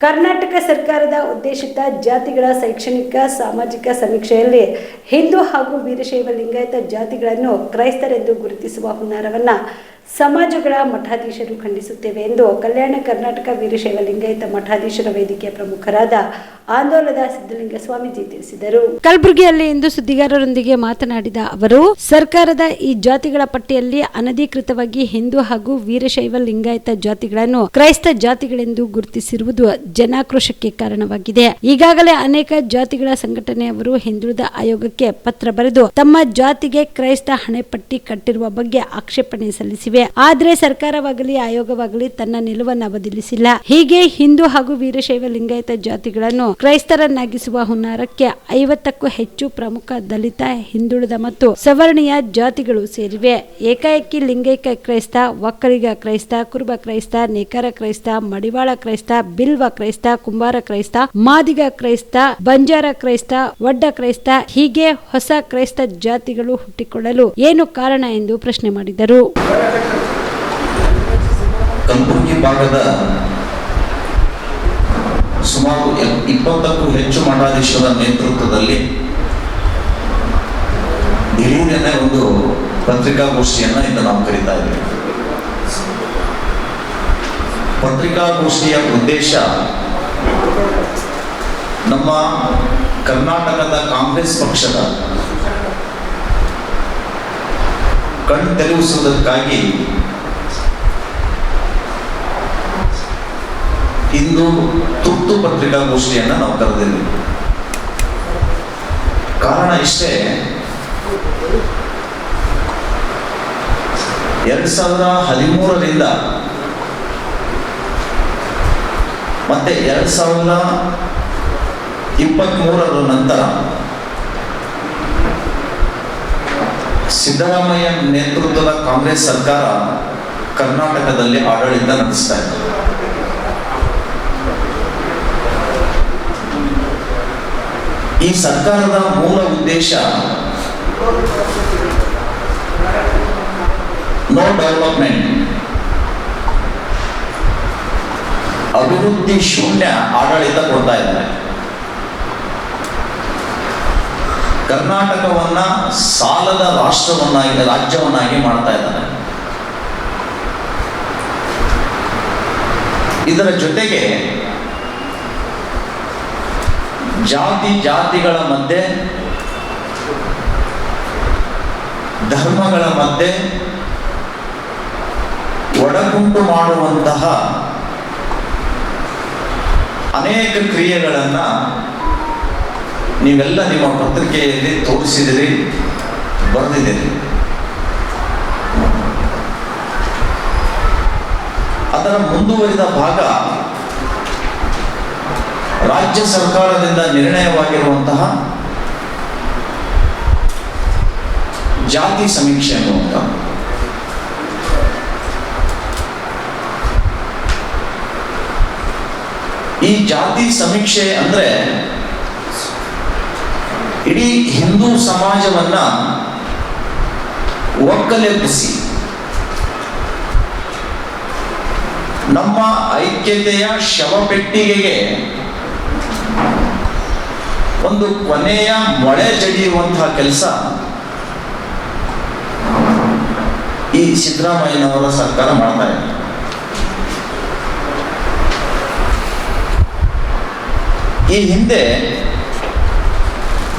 ಕರ್ನಾಟಕ ಸರ್ಕಾರದ ಉದ್ದೇಶಿತ ಜಾತಿಗಳ ಶೈಕ್ಷಣಿಕ ಸಾಮಾಜಿಕ ಸಮೀಕ್ಷೆಯಲ್ಲಿ ಹಿಂದೂ ಹಾಗೂ ವೀರಶೈವ ಲಿಂಗಾಯತ ಜಾತಿಗಳನ್ನು ಕ್ರೈಸ್ತರೆಂದು ಗುರುತಿಸುವ ಹುನ್ನಾರವನ್ನ ಸಮಾಜಗಳ ಮಠಾಧೀಶರು ಖಂಡಿಸುತ್ತೇವೆ ಎಂದು ಕಲ್ಯಾಣ ಕರ್ನಾಟಕ ವೀರಶೈವ ಲಿಂಗಾಯತ ಮಠಾಧೀಶರ ವೇದಿಕೆಯ ಪ್ರಮುಖರಾದ ಆಂದೋಲನದ ಸಿದ್ದಲಿಂಗ ಸ್ವಾಮೀಜಿ ತಿಳಿಸಿದರು. ಕಲಬುರಗಿಯಲ್ಲಿ ಇಂದು ಸುದ್ದಿಗಾರರೊಂದಿಗೆ ಮಾತನಾಡಿದ ಅವರು, ಸರ್ಕಾರದ ಈ ಜಾತಿಗಳ ಪಟ್ಟಿಯಲ್ಲಿ ಅನಧಿಕೃತವಾಗಿ ಹಿಂದೂ ಹಾಗೂ ವೀರಶೈವ ಲಿಂಗಾಯತ ಜಾತಿಗಳನ್ನು ಕ್ರೈಸ್ತ ಜಾತಿಗಳೆಂದು ಗುರುತಿಸಿರುವುದು ಜನಾಕ್ರೋಶಕ್ಕೆ ಕಾರಣವಾಗಿದೆ. ಈಗಾಗಲೇ ಅನೇಕ ಜಾತಿಗಳ ಸಂಘಟನೆಯವರು ಹಿಂದುಳಿದ ಆಯೋಗಕ್ಕೆ ಪತ್ರ ಬರೆದು ತಮ್ಮ ಜಾತಿಗೆ ಕ್ರೈಸ್ತ ಹಣೆಪಟ್ಟಿ ಕಟ್ಟಿರುವ ಬಗ್ಗೆ ಆಕ್ಷೇಪಣೆ ಸಲ್ಲಿಸಿವೆ. ಆದರೆ ಸರ್ಕಾರವಾಗಲಿ, ಆಯೋಗವಾಗಲಿ ತನ್ನ ನಿಲುವನ್ನು ಬದಲಿಸಿಲ್ಲ ಹೀಗೆ ಹಿಂದೂ ಹಾಗೂ ವೀರಶೈವ ಲಿಂಗಾಯತ ಜಾತಿಗಳನ್ನು ಕ್ರೈಸ್ತರನ್ನಾಗಿಸುವ ಹುನ್ನಾರಕ್ಕೆ ಐವತ್ತಕ್ಕೂ ಹೆಚ್ಚು ಪ್ರಮುಖ ದಲಿತ, ಹಿಂದುಳಿದ ಮತ್ತು ಸವರ್ಣೀಯ ಜಾತಿಗಳು ಸೇರಿವೆ. ಏಕಾಏಕಿ ಲಿಂಗೈಕ ಕ್ರೈಸ್ತ, ಒಕ್ಕಲಿಗ ಕ್ರೈಸ್ತ, ಕುರುಬ ಕ್ರೈಸ್ತ, ನೇಕಾರ ಕ್ರೈಸ್ತ, ಮಡಿವಾಳ ಕ್ರೈಸ್ತ, ಬಿಲ್ವ ಕ್ರೈಸ್ತ, ಕುಂಬಾರ ಕ್ರೈಸ್ತ, ಮಾದಿಗ ಕ್ರೈಸ್ತ, ಬಂಜಾರ ಕ್ರೈಸ್ತ ಒಡ್ಡ ಕ್ರೈಸ್ತ, ಹೀಗೆ ಹೊಸ ಕ್ರೈಸ್ತ ಜಾತಿಗಳು ಹುಟ್ಟಿಕೊಳ್ಳಲು ಏನು ಕಾರಣ ಎಂದು ಪ್ರಶ್ನೆ ಮಾಡಿದರು. ಭಾಗದ ಸುಮಾರು ಇಪ್ಪತ್ತಕ್ಕೂ ಹೆಚ್ಚು ಮಠಾಧೀಶರ ನೇತೃತ್ವದಲ್ಲಿ ದಿಢೀರನೆ ಒಂದು ಪತ್ರಿಕಾಗೋಷ್ಠಿಯನ್ನು ಇಂದು ನಾವು ಕರೀತಾ ಇದ್ದೀವಿ. ಪತ್ರಿಕಾಗೋಷ್ಠಿಯ ಉದ್ದೇಶ ನಮ್ಮ ಕರ್ನಾಟಕದ ಕಾಂಗ್ರೆಸ್ ಪಕ್ಷದ ಕಣ್ ತೆರೆಸುವುದಕ್ಕಾಗಿ ಇಂದು ತುರ್ತು ಪತ್ರಿಕಾಗೋಷ್ಠಿಯನ್ನ ನಾವು ಕರೆದಿದ್ದೀವಿ. ಕಾರಣ ಇಷ್ಟೇ, ಎರಡ್ ಸಾವಿರದ ಹದಿಮೂರರಿಂದ ಮತ್ತೆ ಎರಡ್ ಸಾವಿರದ ಇಪ್ಪತ್ತ್ಮೂರರ ನಂತರ ಸಿದ್ದರಾಮಯ್ಯ ನೇತೃತ್ವದ ಕಾಂಗ್ರೆಸ್ ಸರ್ಕಾರ ಕರ್ನಾಟಕದಲ್ಲಿ ಆಡಳಿತ ನಡೆಸ್ತಾ ಇದೆ ಈ ಸರ್ಕಾರದ ಮೂಲ ಉದ್ದೇಶ ನೋ ಡೆವಲಪ್ಮೆಂಟ್ ಅಭಿವೃದ್ಧಿ ಶೂನ್ಯ ಆಡಳಿತ ಕೊಡ್ತಾ ಇದ್ದಾರೆ. ಕರ್ನಾಟಕವನ್ನ ಸಾಲದ ರಾಷ್ಟ್ರವನ್ನಾಗಿ, ರಾಜ್ಯವನ್ನಾಗಿ ಮಾಡ್ತಾ ಇದ್ದಾರೆ. ಇದರ ಜೊತೆಗೆ ಜಾತಿ ಜಾತಿಗಳ ಮಧ್ಯೆ, ಧರ್ಮಗಳ ಮಧ್ಯೆ ಒಡಕುಂಟು ಮಾಡುವಂತಹ ಅನೇಕ ಕ್ರಿಯೆಗಳನ್ನು ನೀವೆಲ್ಲ ನಿಮ್ಮ ಪತ್ರಿಕೆಯಲ್ಲಿ ತೋರಿಸಿದಿರಿ ಬರೆದಿದ್ದೀರಿ ಅದರ ಮುಂದುವರಿದ ಭಾಗ ರಾಜ್ಯ ಸರ್ಕಾರದಿಂದ ನಿರ್ಣಯವಾಗಿರುವಂತಹ ಜಾತಿ ಸಮೀಕ್ಷೆ ಅನ್ನುವಂಥ ಈ ಜಾತಿ ಸಮೀಕ್ಷೆ ಅಂದ್ರೆ ಇಡೀ ಹಿಂದೂ ಸಮಾಜವನ್ನ ಒಕ್ಕಲೆಬ್ಬಿಸಿ ನಮ್ಮ ಐಕ್ಯತೆಯ ಶವಪೆಟ್ಟಿಗೆಗೆ ಒಂದು ಕೊನೆಯ ಮೊಳೆ ಜಡಿಯುವಂತಹ ಕೆಲಸ ಈ ಸಿದ್ದರಾಮಯ್ಯನವರ ಸರ್ಕಾರ ಮಾಡ್ತಾ ಈ ಹಿಂದೆ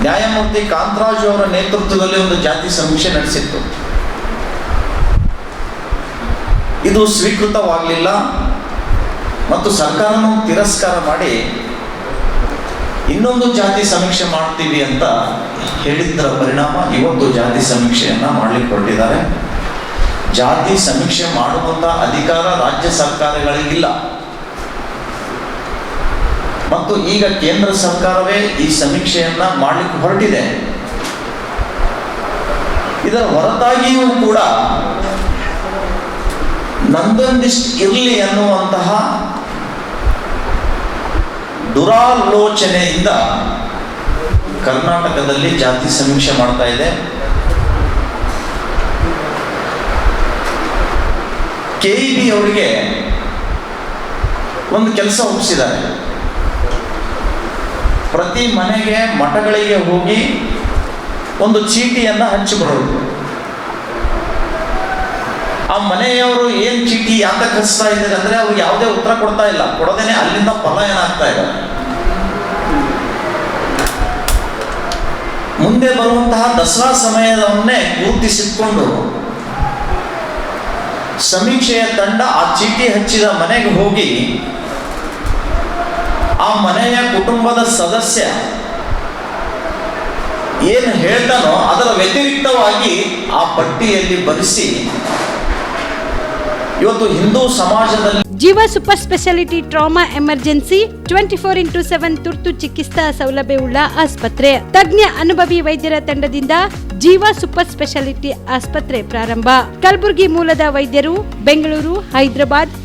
ನ್ಯಾಯಮೂರ್ತಿ ಕಾಂತರಾಜು ಅವರ ನೇತೃತ್ವದಲ್ಲಿ ಒಂದು ಜಾತಿ ಸಮೀಕ್ಷೆ ನಡೆಸಿತ್ತು. ಇದು ಸ್ವೀಕೃತವಾಗಲಿಲ್ಲ ಮತ್ತು ಸರ್ಕಾರವನ್ನು ತಿರಸ್ಕಾರ ಮಾಡಿ ಇನ್ನೊಂದು ಜಾತಿ ಸಮೀಕ್ಷೆ ಮಾಡ್ತೀವಿ ಅಂತ ಹೇಳಿದ್ದರ ಪರಿಣಾಮ ಇವತ್ತು ಜಾತಿ ಸಮೀಕ್ಷೆಯನ್ನ ಮಾಡ್ಲಿಕ್ಕೆ ಹೊರಟಿದ್ದಾರೆ. ಜಾತಿ ಸಮೀಕ್ಷೆ ಮಾಡುವಂತ ಅಧಿಕಾರ ರಾಜ್ಯ ಸರ್ಕಾರಗಳಿಗಿಲ್ಲ. ಮತ್ತು ಈಗ ಕೇಂದ್ರ ಸರ್ಕಾರವೇ ಈ ಸಮೀಕ್ಷೆಯನ್ನ ಮಾಡ್ಲಿಕ್ಕೆ ಹೊರಟಿದೆ. ಇದರ ಹೊರತಾಗಿಯೂ ಕೂಡ ನಂದೊಂದಿಷ್ಟು ಇರಲಿ ಅನ್ನುವಂತಹ ದುರಾಲೋಚನೆಯಿಂದ ಕರ್ನಾಟಕದಲ್ಲಿ ಜಾತಿ ಸಮೀಕ್ಷೆ ಮಾಡ್ತಾ ಇದೆ. ಕೆ ಅವರಿಗೆ ಒಂದು ಕೆಲಸ ಒಪ್ಪಿಸಿದ್ದಾರೆ ಪ್ರತಿ ಮನೆಗೆ, ಮಠಗಳಿಗೆ ಹೋಗಿ ಒಂದು ಚೀಟಿಯನ್ನು ಹಂಚಿಬರೋದು ಆ ಮನೆಯವರು ಏನು ಚೀಟಿ ಯಾಕೆ ಕಲಿಸ್ತಾ ಇದ್ದಾರೆ ಅಂದ್ರೆ ಅವ್ರಿಗೆ ಯಾವುದೇ ಉತ್ತರ ಕೊಡ್ತಾ ಇಲ್ಲ. ಕೊಡೋದೇನೆ ಅಲ್ಲಿಂದ ಪಲಾಯನ ಆಗ್ತಾ ಇದ್ದಾರೆ ಮುಂದೆ ಬರುವಂತಹ ದಸರಾ ಸಮಯವನ್ನೇ ಗುರುತಿಸಿಕೊಂಡು ಸಮೀಕ್ಷೆಯ ತಂಡ ಆ ಚೀಟಿ ಹಚ್ಚಿದ ಮನೆಗೆ ಹೋಗಿ ಆ ಮನೆಯ ಕುಟುಂಬದ ಸದಸ್ಯ ಏನು ಹೇಳ್ತಾನೋ ಅದರ ವ್ಯತಿರಿಕ್ತವಾಗಿ ಆ ಪಟ್ಟಿಯಲ್ಲಿ ಬರೆಸಿ ಇವತ್ತು ಹಿಂದೂ ಸಮಾಜದಲ್ಲಿ Jeeva super speciality trauma emergency twenty four into seven ತುರ್ತು ಚಿಕಿತ್ಸಾ ಸೌಲಭ್ಯವುಳ್ಳ ಆಸ್ಪತ್ರೆ. ತಜ್ಞ ಅನುಭವಿ ವೈದ್ಯರ ತಂಡದಿಂದ ಜೀವ ಸೂಪರ್ ಸ್ಪೆಷಾಲಿಟಿ ಆಸ್ಪತ್ರೆ ಪ್ರಾರಂಭ. ಕಲಬುರಗಿ ಮೂಲದ ವೈದ್ಯರು ಬೆಂಗಳೂರು, ಹೈದರಾಬಾದ್